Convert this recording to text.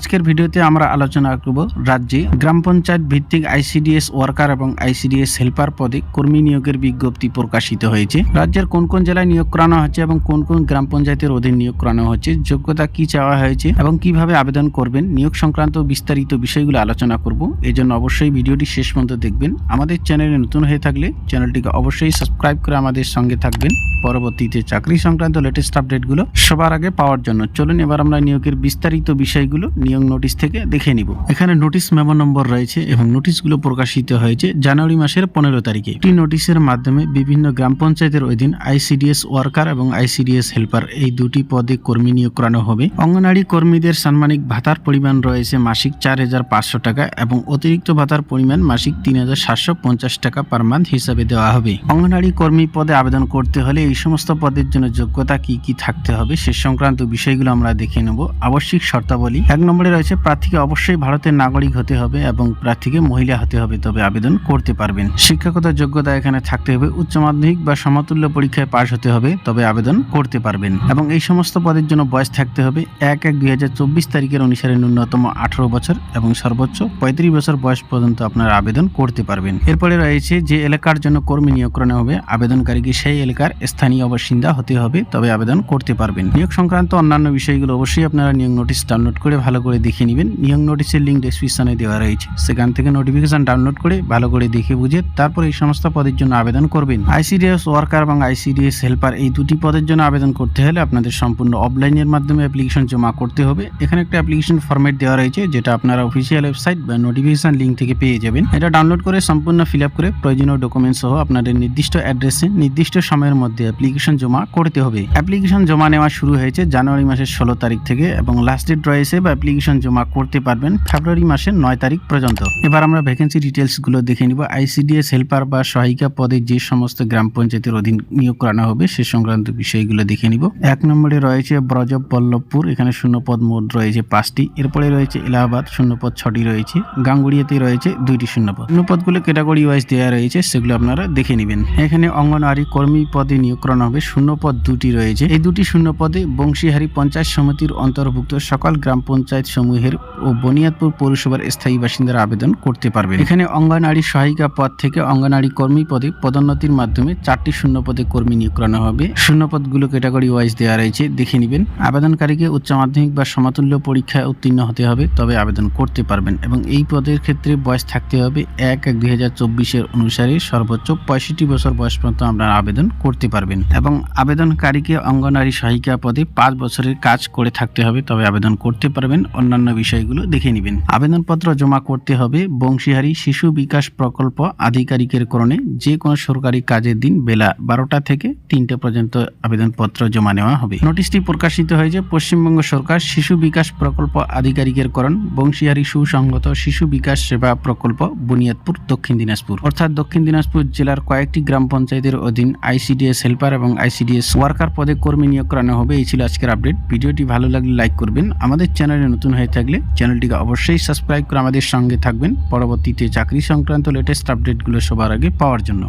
আজকের ভিডিওতে আমরা আলোচনা করব রাজ্যে গ্রাম পঞ্চায়েত ভিত্তিক আইসিডিএস ওয়ার্কার এবং আইসিডিএস হেল্পার পদে কর্মী নিয়োগের বিজ্ঞপ্তি প্রকাশিত হয়েছে। রাজ্যের কোন কোন জেলায় নিয়োগ করানো হচ্ছে এবং কোন কোন গ্রাম পঞ্চায়েতের অধীন নিয়োগ করানো হচ্ছে, যোগ্যতা কি চাওয়া হয়েছে এবং কীভাবে আবেদন করবেন, নিয়োগ সংক্রান্ত বিস্তারিত বিষয়গুলো আলোচনা করব। এই জন্য অবশ্যই ভিডিওটি শেষ পর্যন্ত দেখবেন। আমাদের চ্যানেলে নতুন হয়ে থাকলে চ্যানেলটিকে অবশ্যই সাবস্ক্রাইব করে আমাদের সঙ্গে থাকবেন। পরবর্তীতে চাকরি সংক্রান্ত লেটেস্ট আপডেটগুলো সবার আগে পাওয়ার জন্য। চলুন এবার আমরা নিয়োগের বিস্তারিত বিষয়গুলো নিয়োগ নোটিশ থেকে দেখে নিব। এখানে নোটিশ মেমো নম্বর রয়েছে এবং নোটিশগুলো প্রকাশিত হয়েছে জানুয়ারি মাসের পনেরো তারিখে। একটি নোটিশের মাধ্যমে বিভিন্ন গ্রাম পঞ্চায়েতের অধীন আইসিডিএস ওয়ার্কার এবং আইসিডিএস হেল্পার এই দুটি পদে কর্মী নিয়োগ করানো হবে। অঙ্গনারী কর্মীদের সাম্মানিক ভাতার পরিমাণ রয়েছে মাসিক চার হাজার পাঁচশো টাকা এবং অতিরিক্ত ভাতার পরিমাণ মাসিক তিন হাজার সাতশো পঞ্চাশ টাকা পার মান্থ হিসাবে দেওয়া হবে। অঙ্গনারী কর্মী পদে আবেদন করতে হলে এই সমস্ত পদের জন্য যোগ্যতা কি কি থাকতে হবে সে সংক্রান্ত বিষয়গুলো আমরা দেখে নেব। আবশ্যিক শর্তাবলী এক নম্বরে রয়েছে, প্রার্থীকে অবশ্যই ভারতের নাগরিক হতে হবে এবং প্রার্থীকে মহিলা হতে হবে, তবে আবেদন করতে পারবেন। শিক্ষাগত যোগ্যতা এখানে থাকতে হবে, উচ্চ মাধ্যমিক বা সমতুল্য পরীক্ষায় পাশ হতে হবে, তবে আবেদন করতে পারবেন। এবং এই সমস্ত পদের জন্য বয়স থাকতে হবে এক এক দুই হাজার চব্বিশ তারিখের অনুসারে ন্যূনতম আঠারো বছর এবং সর্বোচ্চ পঁয়ত্রিশ বছর বয়স পর্যন্ত আপনারা আবেদন করতে পারবেন। এরপরে রয়েছে যে এলাকার জন্য কর্মী নিয়োগ করানো হবে, আবেদনকারীকে সেই এলাকার স্থানীয় বাসিন্দা হতে হবে, তবে আবেদন করতে পারবেন। নিয়োগ সংক্রান্ত অন্যান্য বিষয়গুলো অবশ্যই আপনারা নিয়োগ নোটিশ ডাউনলোড করে ভালো করে দেখে নেবেন। নিয়োগ নোটিশের লিঙ্ক ডেসক্রিপশনে দেওয়া রয়েছে। সেখান থেকে নোটিফিকেশন ডাউনলোড করে ভালো করে দেখে বুঝে তারপর এই সমস্ত পদের জন্য আবেদন করবেন। আইসিডিএস ওয়ার্কার এবং আইসিডিএস হেল্পার এই দুটি পদের জন্য আবেদন করতে হলে আপনাদের সম্পূর্ণ অফলাইনের মাধ্যমে অ্যাপ্লিকেশন জমা করতে হবে। এখানে একটা অ্যাপ্লিকেশন ফরম্যাট দেওয়া রয়েছে, যেটা আপনারা অফিসিয়াল ওয়েবসাইট বা নোটিফিকেশন লিঙ্ক থেকে পেয়ে যাবেন। এটা ডাউনলোড করে সম্পূর্ণ ফিল আপ করে প্রয়োজনীয় ডকুমেন্ট সহ আপনাদের নির্দিষ্ট অ্যাড্রেসে নির্দিষ্ট সময়ের মধ্যে অ্যাপ্লিকেশন জমা করতে হবে। অ্যাপ্লিকেশন জমা নেওয়া শুরু হয়েছে জানুয়ারি মাসের ষোলো তারিখ থেকে এবং লাস্ট ডেট রয়েছে বা অ্যাপ্লিকেশন জমা করতে পারবেন ফেব্রুয়ারি মাসের নয় তারিখ পর্যন্ত। এবার আমরা ভ্যাকেন্সি ডিটেলসগুলো দেখে নিব। আইসিডিএস হেল্পার বা সহায়িকা পদে যে সমস্ত গ্রাম পঞ্চায়েতের অধীন নিয়োগ করানো হবে সে সংক্রান্ত বিষয়গুলো দেখে নিব। এক নম্বরে রয়েছে ব্রজব বল্লভপুর এখানে শূন্যপদ মোট রয়েছে পাঁচটি। এরপরে রয়েছে এলাহাবাদ, শূন্যপদ ছটি রয়েছে। গাঙ্গুড়িয়াতে রয়েছে দুইটি শূন্যপদ। শূন্যপদগুলো ক্যাটাগরি ওয়াইজ দেওয়া রয়েছে, সেগুলো আপনারা দেখে নেবেন। এখানে অঙ্গনওয়াড়ি কর্মী পদে নিয়োগ করানো হবে, শূন্যপদ দুটি রয়েছে। এই দুটি শূন্য পদে বংশীহারি পঞ্চায়েত সমিতির অন্তর্ভুক্ত সকল গ্রাম পঞ্চায়েত সমূহের ও বনিয়াদপুর পৌরসভার স্থায়ী বাসিন্দারা আবেদন করতে পারবেন। এখানে অঙ্গনারী সহায়িকা পদ থেকে অঙ্গনারী কর্মী পদে পদোন্নতির মাধ্যমে চারটি শূন্য পদে কর্মী নিয়োগ করানো হবে। শূন্য পদগুলো ক্যাটাগরি ওয়াইজ দেওয়া রয়েছে, দেখে নেবেন। আবেদনকারীকে উচ্চ মাধ্যমিক বা সমতুল্য পরীক্ষায় উত্তীর্ণ হতে হবে, তবে আবেদন করতে পারবেন এবং এই পদের ক্ষেত্রে বয়স থাকতে হবে এক এক দুই হাজার চব্বিশের অনুসারে সর্বোচ্চ পঁয়ষট্টি বছর বয়স পর্যন্ত আপনারা আবেদন করতে পারবেন এবং আবেদনকারীকে অঙ্গনারী সহায়িকা পদে পাঁচ বছরের কাজ করে থাকতে হবে, তবে আবেদন করতে পারবেন। অন্যান্য বিষয়গুলো দেখে নেবেন। আবেদনপত্র জমা করতে হবে বংশীহারি শিশু বিকাশ প্রকল্প আধিকারিকের করণে। যে কোনো সরকারি কাজের দিন বেলা বারোটা থেকে তিনটে পর্যন্ত আবেদনপত্র জমা নেওয়া হবে। নোটিশটি প্রকাশিত হয়েছে পশ্চিমবঙ্গ সরকার শিশু বিকাশ প্রকল্প আধিকারিকের করণ। বংশীহারি সুসংগত শিশু বিকাশ সেবা প্রকল্প বুনিয়াদপুর, দক্ষিণ দিনাজপুর। অর্থাৎ দক্ষিণ দিনাজপুর জেলার কয়েকটি গ্রাম পঞ্চায়েতের অধীন আইসিডিএস হেল্পার এবং আইসিডিএস ওয়ার্কার পদে কর্মী নিয়োগ করানো হবে। এই ছিল আজকের আপডেট। ভিডিওটি ভালো লাগলে লাইক করবেন। আমাদের চ্যানেলে নতুন হয়ে থাকলে চ্যানেলটিকে অবশ্যই সাবস্ক্রাইব করে আমাদের সঙ্গে থাকবেন। পরবর্তীতে চাকরি সংক্রান্ত লেটেস্ট আপডেটগুলো সবার আগে পাওয়ার জন্য।